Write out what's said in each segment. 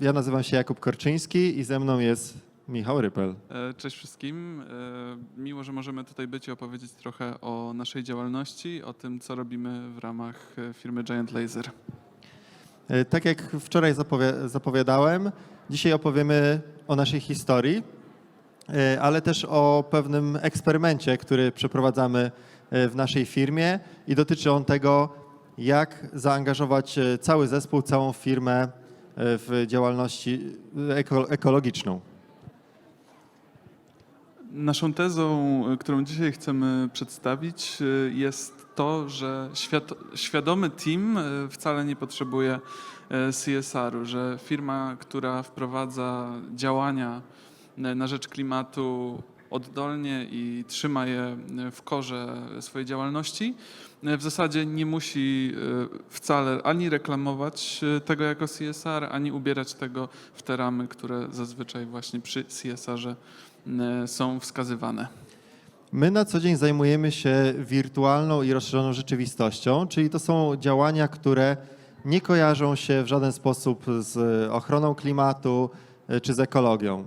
Ja nazywam się Jakub Korczyński i ze mną jest Michał Rypel. E, Cześć wszystkim. E, Miło, że możemy tutaj być i opowiedzieć trochę o naszej działalności, o tym, co robimy w ramach e, firmy Giant Laser. E, Tak jak wczoraj zapowi- zapowiadałem, dzisiaj opowiemy o naszej historii, e, ale też o pewnym eksperymencie, który przeprowadzamy e, w naszej firmie i dotyczy on tego, jak zaangażować e, cały zespół, całą firmę e, w działalności eko- ekologiczną. Naszą tezą, którą dzisiaj chcemy przedstawić, jest to, że świat, świadomy team e, wcale nie potrzebuje e, CSR-u, że firma, która wprowadza działania e, na rzecz klimatu oddolnie i trzyma je e, w korze swojej działalności, e, w zasadzie nie musi e, wcale ani reklamować e, tego jako CSR, ani ubierać tego w te ramy, które zazwyczaj właśnie przy CSR-ze e, są wskazywane. My na co dzień zajmujemy się wirtualną i rozszerzoną rzeczywistością, czyli to są działania, które nie kojarzą się w żaden sposób z ochroną klimatu e, czy z ekologią.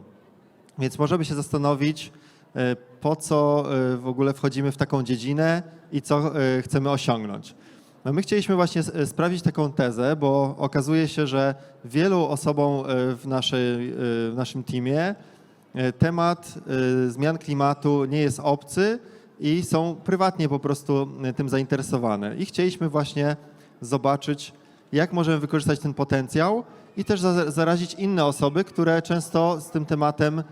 Więc możemy się zastanowić, e, po co e, w ogóle wchodzimy w taką dziedzinę i co e, chcemy osiągnąć. No my chcieliśmy właśnie sprawdzić taką tezę, bo okazuje się, że wielu osobom e, w, naszej, e, w naszym teamie E, Temat e, zmian klimatu nie jest obcy i są prywatnie po prostu e, tym zainteresowane. I chcieliśmy właśnie zobaczyć, jak możemy wykorzystać ten potencjał i też za- zarazić inne osoby, które często z tym tematem e,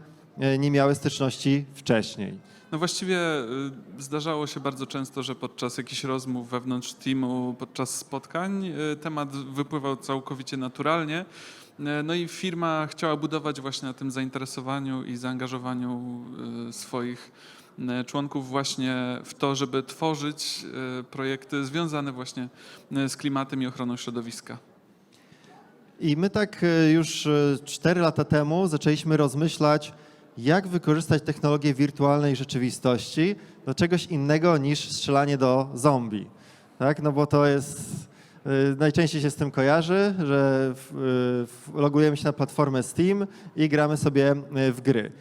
nie miały styczności wcześniej. No właściwie y, zdarzało się bardzo często, że podczas jakichś rozmów wewnątrz teamu, podczas spotkań y, temat wypływał całkowicie naturalnie. Y, No i firma chciała budować właśnie na tym zainteresowaniu i zaangażowaniu y, swoich członków właśnie w to, żeby tworzyć projekty związane właśnie z klimatem i ochroną środowiska. I my tak e, już 4 lata temu zaczęliśmy rozmyślać, jak wykorzystać technologię wirtualnej rzeczywistości do czegoś innego niż strzelanie do zombie. Tak? No bo to jest. e, Najczęściej się z tym kojarzy, że w, logujemy się na platformę Steam i gramy sobie e, w gry.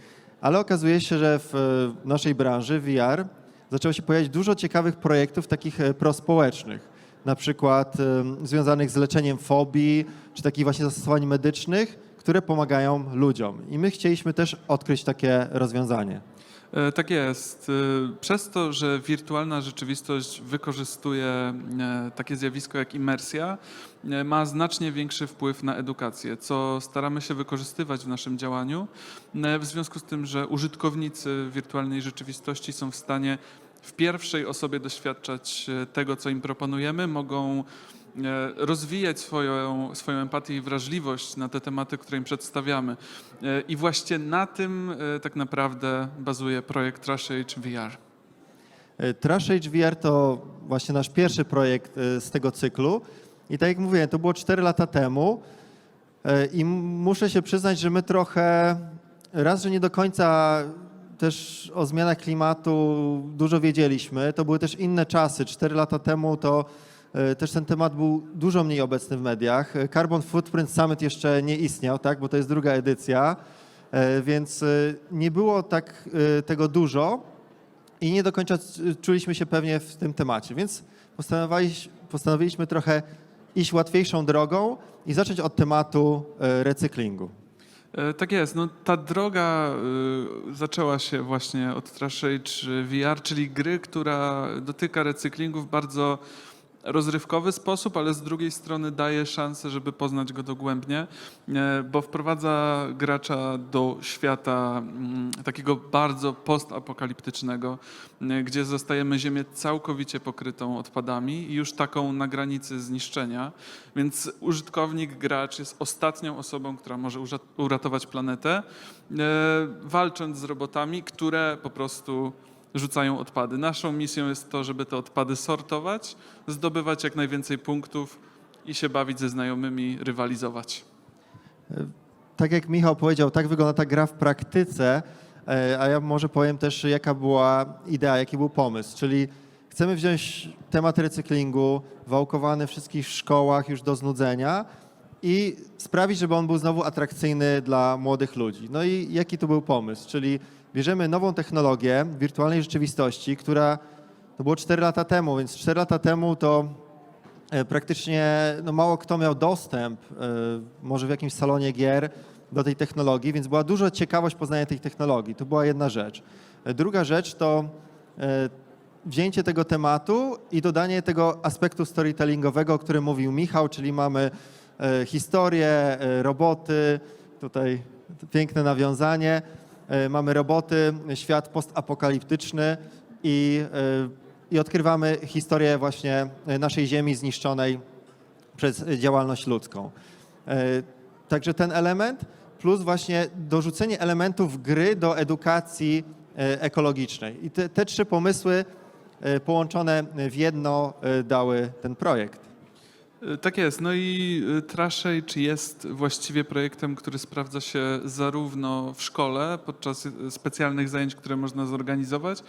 Ale okazuje się, że w naszej branży VR zaczęło się pojawiać dużo ciekawych projektów takich prospołecznych na przykład związanych z leczeniem fobii, czy takich właśnie zastosowań medycznych, które pomagają ludziom. I my chcieliśmy też odkryć takie rozwiązanie. E, Tak jest. E, Przez to, że wirtualna rzeczywistość wykorzystuje e, takie zjawisko jak imersja, ma znacznie większy wpływ na edukację, co staramy się wykorzystywać w naszym działaniu, w związku z tym, że użytkownicy wirtualnej rzeczywistości są w stanie w pierwszej osobie doświadczać tego, co im proponujemy, mogą rozwijać swoją, swoją empatię i wrażliwość na te tematy, które im przedstawiamy. E, I właśnie na tym e, tak naprawdę bazuje projekt Trash Age VR. E, Trash Age VR to właśnie nasz pierwszy projekt e, z tego cyklu. I tak jak mówiłem, to było 4 lata temu. E, I muszę się przyznać, że my trochę, raz, że nie do końca też o zmianach klimatu dużo wiedzieliśmy. To były też inne czasy. 4 lata temu to e, też ten temat był dużo mniej obecny w mediach. E, Carbon Footprint Summit jeszcze nie istniał, tak, bo to jest druga edycja, E, więc e, nie było tak e, tego dużo i nie do końca czuliśmy się pewnie w tym temacie, więc postanowiliśmy, trochę iść łatwiejszą drogą i zacząć od tematu e, recyklingu. E, Tak jest. No, ta droga zaczęła się właśnie od Trash Age VR, czyli gry, która dotyka recyklingu w bardzo rozrywkowy sposób, ale z drugiej strony daje szansę, żeby poznać go dogłębnie, e, bo wprowadza gracza do świata mm, takiego bardzo postapokaliptycznego, e, gdzie zostajemy ziemię całkowicie pokrytą odpadami i już taką na granicy zniszczenia. Więc użytkownik, gracz jest ostatnią osobą, która może uratować planetę, e, walcząc z robotami, które po prostu rzucają odpady. Naszą misją jest to, żeby te odpady sortować, zdobywać jak najwięcej punktów i się bawić ze znajomymi, rywalizować. Tak jak Michał powiedział, tak wygląda ta gra w praktyce, e, a ja może powiem też, jaka była idea, jaki był pomysł. Czyli chcemy wziąć temat recyklingu, wałkowany w wszystkich szkołach już do znudzenia i sprawić, żeby on był znowu atrakcyjny dla młodych ludzi. No i jaki to był pomysł? Czyli bierzemy nową technologię wirtualnej rzeczywistości, która to było 4 lata temu, więc 4 lata temu to e, praktycznie no, mało kto miał dostęp, e, może w jakimś salonie gier, do tej technologii, więc była duża ciekawość poznania tej technologii. To była jedna rzecz. E, Druga rzecz to wzięcie tego tematu i dodanie tego aspektu storytellingowego, o którym mówił Michał, czyli mamy historię, roboty, tutaj piękne nawiązanie, mamy roboty, świat postapokaliptyczny i, e, i odkrywamy historię właśnie e, naszej Ziemi zniszczonej przez działalność ludzką. E, Także ten element, plus właśnie dorzucenie elementów gry do edukacji e, ekologicznej. I te, te trzy pomysły e, połączone w jedno e, dały ten projekt. Y, Tak jest. No i y, Trashage jest właściwie projektem, który sprawdza się zarówno w szkole podczas y, specjalnych zajęć, które można zorganizować,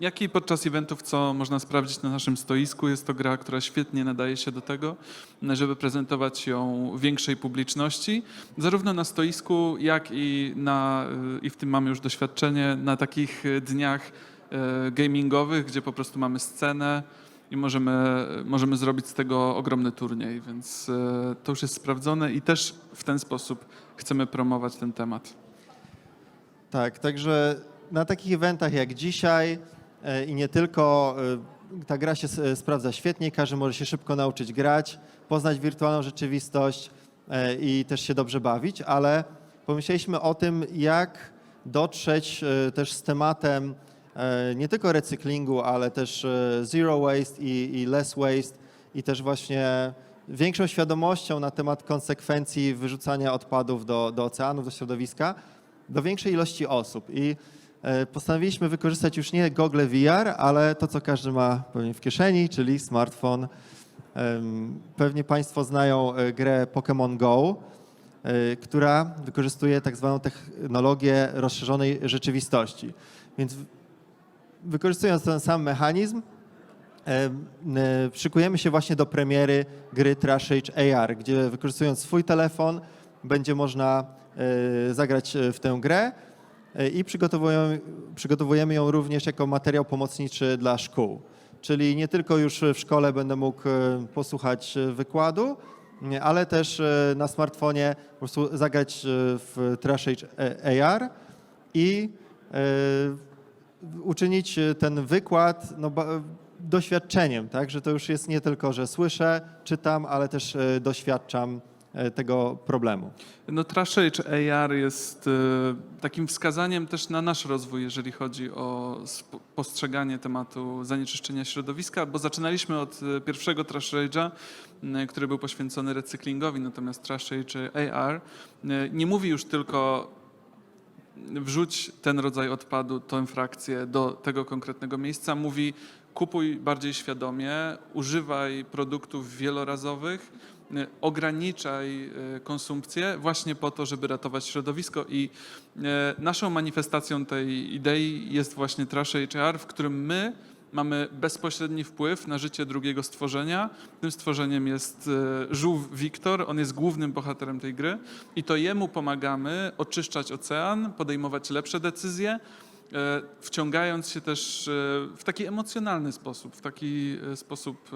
jak i podczas eventów, co można sprawdzić na naszym stoisku. Jest to gra, która świetnie nadaje się do tego, żeby prezentować ją większej publiczności, zarówno na stoisku, jak i na, i w tym mamy już doświadczenie, na takich dniach gamingowych, gdzie po prostu mamy scenę, i możemy, możemy zrobić z tego ogromny turniej, więc e, to już jest sprawdzone i też w ten sposób chcemy promować ten temat. Tak, także na takich eventach jak dzisiaj e, i nie tylko, e, ta gra się sprawdza świetnie, każdy może się szybko nauczyć grać, poznać wirtualną rzeczywistość i też się dobrze bawić, ale pomyśleliśmy o tym, jak dotrzeć też z tematem nie tylko recyklingu, ale też e, zero waste i, i less waste i też właśnie większą świadomością na temat konsekwencji wyrzucania odpadów do, do oceanów, do środowiska, do większej ilości osób. I e, postanowiliśmy wykorzystać już nie gogle VR, ale to, co każdy ma pewnie w kieszeni, czyli smartfon. Pewnie Państwo znają e, grę Pokémon Go, e, która wykorzystuje tak zwaną technologię rozszerzonej rzeczywistości. Więc wykorzystując ten sam mechanizm, em, szykujemy się właśnie do premiery gry Trash Age AR, gdzie wykorzystując swój telefon będzie można e, zagrać e, w tę grę e, i przygotowujemy, przygotowujemy ją również jako materiał pomocniczy dla szkół. Czyli nie tylko już w szkole będę mógł posłuchać wykładu, ale też na smartfonie po prostu zagrać w Trash Age AR i uczynić e, ten wykład no, doświadczeniem, tak? Że to już jest nie tylko, że słyszę, czytam, ale też e, doświadczam e, tego problemu. No Trashage AR jest takim wskazaniem też na nasz rozwój, jeżeli chodzi o postrzeganie tematu zanieczyszczenia środowiska, bo zaczynaliśmy od pierwszego Trashage'a, który był poświęcony recyklingowi, natomiast Trashage AR nie mówi już tylko wrzuć ten rodzaj odpadu, tę frakcję do tego konkretnego miejsca. Mówi kupuj bardziej świadomie, używaj produktów wielorazowych, y, ograniczaj y, konsumpcję właśnie po to, żeby ratować środowisko i y, naszą manifestacją tej idei jest właśnie Trash HR, w którym my mamy bezpośredni wpływ na życie drugiego stworzenia. Tym stworzeniem jest e, żółw Wiktor, on jest głównym bohaterem tej gry i to jemu pomagamy oczyszczać ocean, podejmować lepsze decyzje, e, wciągając się też e, w taki emocjonalny sposób, w taki sposób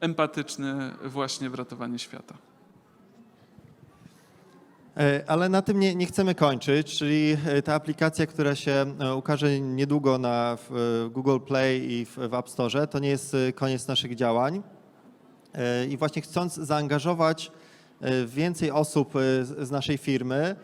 empatyczny właśnie w ratowanie świata. E, Ale na tym nie, nie chcemy kończyć, czyli e, ta aplikacja, która się e, ukaże niedługo na Google Play i w, w App Store, to nie jest koniec naszych działań. I właśnie chcąc zaangażować więcej osób z naszej firmy,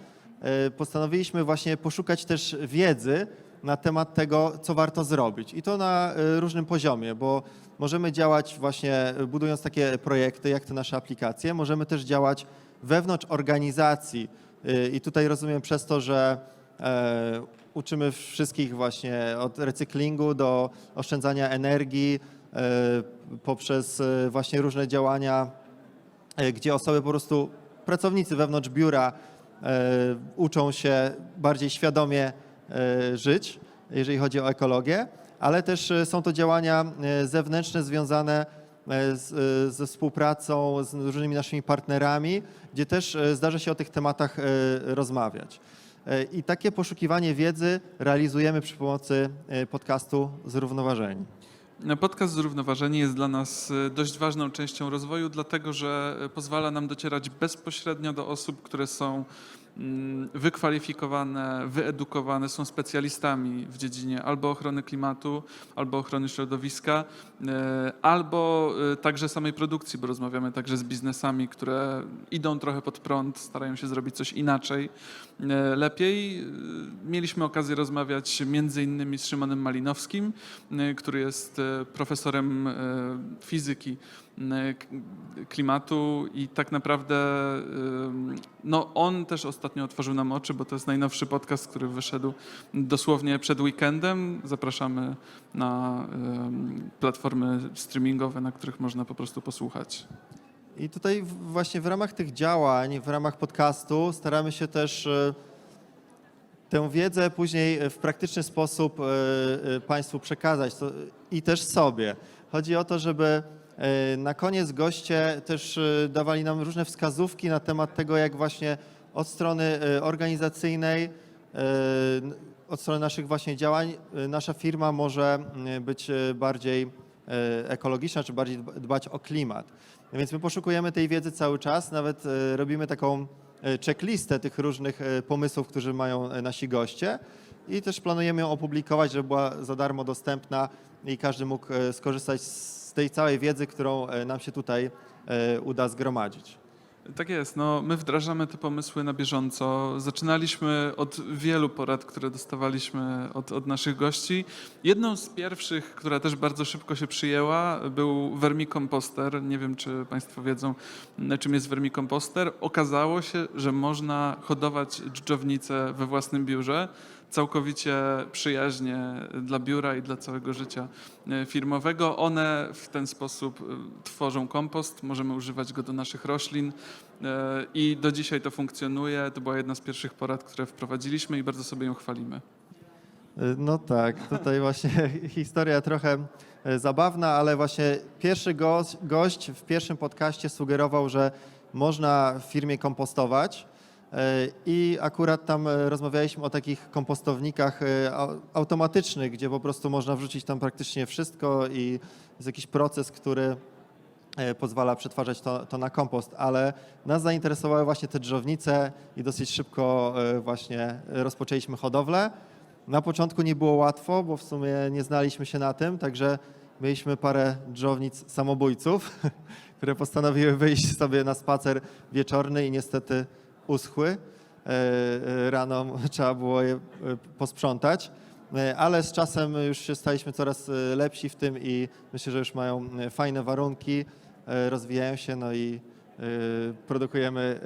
postanowiliśmy właśnie poszukać też wiedzy na temat tego, co warto zrobić. I to na różnym poziomie, bo możemy działać właśnie budując takie projekty, jak te nasze aplikacje, możemy też działać wewnątrz organizacji. E, I tutaj rozumiem przez to, że e, uczymy wszystkich właśnie od recyklingu do oszczędzania energii, e, poprzez e, właśnie różne działania, gdzie osoby po prostu, pracownicy wewnątrz biura uczą się bardziej świadomie żyć, jeżeli chodzi o ekologię, ale też są to działania zewnętrzne związane z, e, ze współpracą z różnymi naszymi partnerami, gdzie też e, zdarza się o tych tematach e, rozmawiać. E, I takie poszukiwanie wiedzy realizujemy przy pomocy e, podcastu Zrównoważeni. Podcast Zrównoważeni jest dla nas dość ważną częścią rozwoju, dlatego że pozwala nam docierać bezpośrednio do osób, które są wykwalifikowane, wyedukowane, są specjalistami w dziedzinie albo ochrony klimatu, albo ochrony środowiska, y, albo y, także samej produkcji, bo rozmawiamy także z biznesami, które idą trochę pod prąd, starają się zrobić coś inaczej, y, lepiej. Mieliśmy okazję rozmawiać między innymi z Szymonem Malinowskim, który jest profesorem fizyki klimatu i tak naprawdę y, no, on też ostatnio otworzył nam oczy, bo to jest najnowszy podcast, który wyszedł dosłownie przed weekendem. Zapraszamy na y, platformy streamingowe, na których można po prostu posłuchać. I tutaj właśnie w ramach tych działań, w ramach podcastu staramy się też tę wiedzę później w praktyczny sposób Państwu przekazać i też sobie. Chodzi o to, żeby na koniec goście też e, dawali nam różne wskazówki na temat tego, jak właśnie od strony e, organizacyjnej, e, od strony naszych właśnie działań, e, nasza firma może być e, bardziej e, ekologiczna, czy bardziej dba- dbać o klimat. Więc my poszukujemy tej wiedzy cały czas, nawet e, robimy taką e, checklistę tych różnych e, pomysłów, które mają e, nasi goście i też planujemy ją opublikować, żeby była za darmo dostępna i każdy mógł e, skorzystać z tej całej wiedzy, którą e, nam się tutaj e, uda zgromadzić. Tak jest, no, my wdrażamy te pomysły na bieżąco. Zaczynaliśmy od wielu porad, które dostawaliśmy od, od naszych gości. Jedną z pierwszych, która też bardzo szybko się przyjęła, był vermikomposter. Nie wiem, czy Państwo wiedzą, czym jest vermikomposter. Okazało się, że można hodować dżdżownice we własnym biurze całkowicie przyjaźnie dla biura i dla całego życia e, firmowego. One w ten sposób e, tworzą kompost, możemy używać go do naszych roślin e, i do dzisiaj to funkcjonuje. To była jedna z pierwszych porad, które wprowadziliśmy i bardzo sobie ją chwalimy. No tak, tutaj właśnie historia trochę zabawna, ale właśnie pierwszy gość, gość w pierwszym podcaście sugerował, że można w firmie kompostować. E, I akurat tam e, rozmawialiśmy o takich kompostownikach e, au- automatycznych, gdzie po prostu można wrzucić tam praktycznie wszystko i jest jakiś proces, który pozwala przetwarzać to, to na kompost, ale nas zainteresowały właśnie te drzownice i dosyć szybko właśnie rozpoczęliśmy hodowlę. Na początku nie było łatwo, bo w sumie nie znaliśmy się na tym, także mieliśmy parę drzownic samobójców, które postanowiły wyjść sobie na spacer wieczorny i niestety uschły. E, e, Rano trzeba było je e, posprzątać. Ale z czasem już się staliśmy coraz lepsi w tym i myślę, że już mają fajne warunki, rozwijają się, no i produkujemy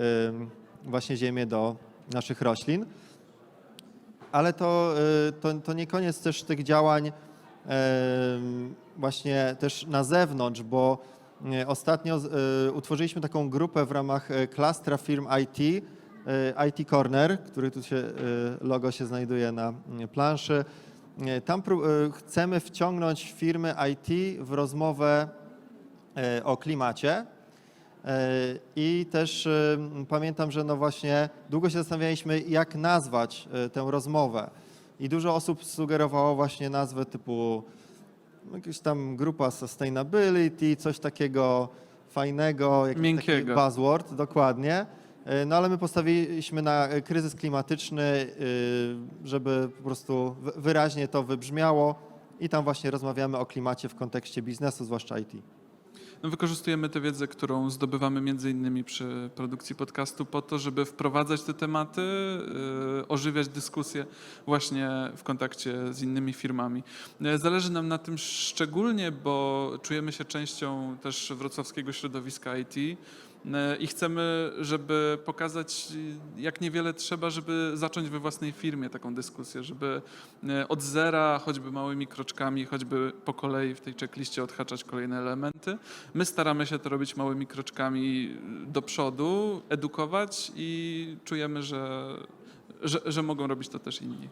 właśnie ziemię do naszych roślin. Ale to, to, to nie koniec też tych działań właśnie też na zewnątrz, bo ostatnio e, utworzyliśmy taką grupę w ramach e, klastra firm IT, e, IT Corner, który tu się, e, logo się znajduje na planszy. E, Tam e, chcemy wciągnąć firmy IT w rozmowę e, o klimacie. E, I też e, pamiętam, że no właśnie długo się zastanawialiśmy, jak nazwać e, tę rozmowę. I dużo osób sugerowało właśnie nazwę typu jakaś tam grupa sustainability, coś takiego fajnego, jakiś Miękkiego. taki buzzword, dokładnie. E, No ale my postawiliśmy na kryzys klimatyczny, e, żeby po prostu wy- wyraźnie to wybrzmiało i tam właśnie rozmawiamy o klimacie w kontekście biznesu, zwłaszcza IT. No, wykorzystujemy tę wiedzę, którą zdobywamy między innymi przy produkcji podcastu po to, żeby wprowadzać te tematy, y, ożywiać dyskusje właśnie w kontakcie z innymi firmami. Y, Zależy nam na tym szczególnie, bo czujemy się częścią też wrocławskiego środowiska IT i chcemy, żeby pokazać, jak niewiele trzeba, żeby zacząć we własnej firmie taką dyskusję, żeby y, od zera, choćby małymi kroczkami, choćby po kolei w tej checkliście odhaczać kolejne elementy. My staramy się to robić małymi kroczkami do przodu, edukować i czujemy, że, że, że mogą robić to też inni.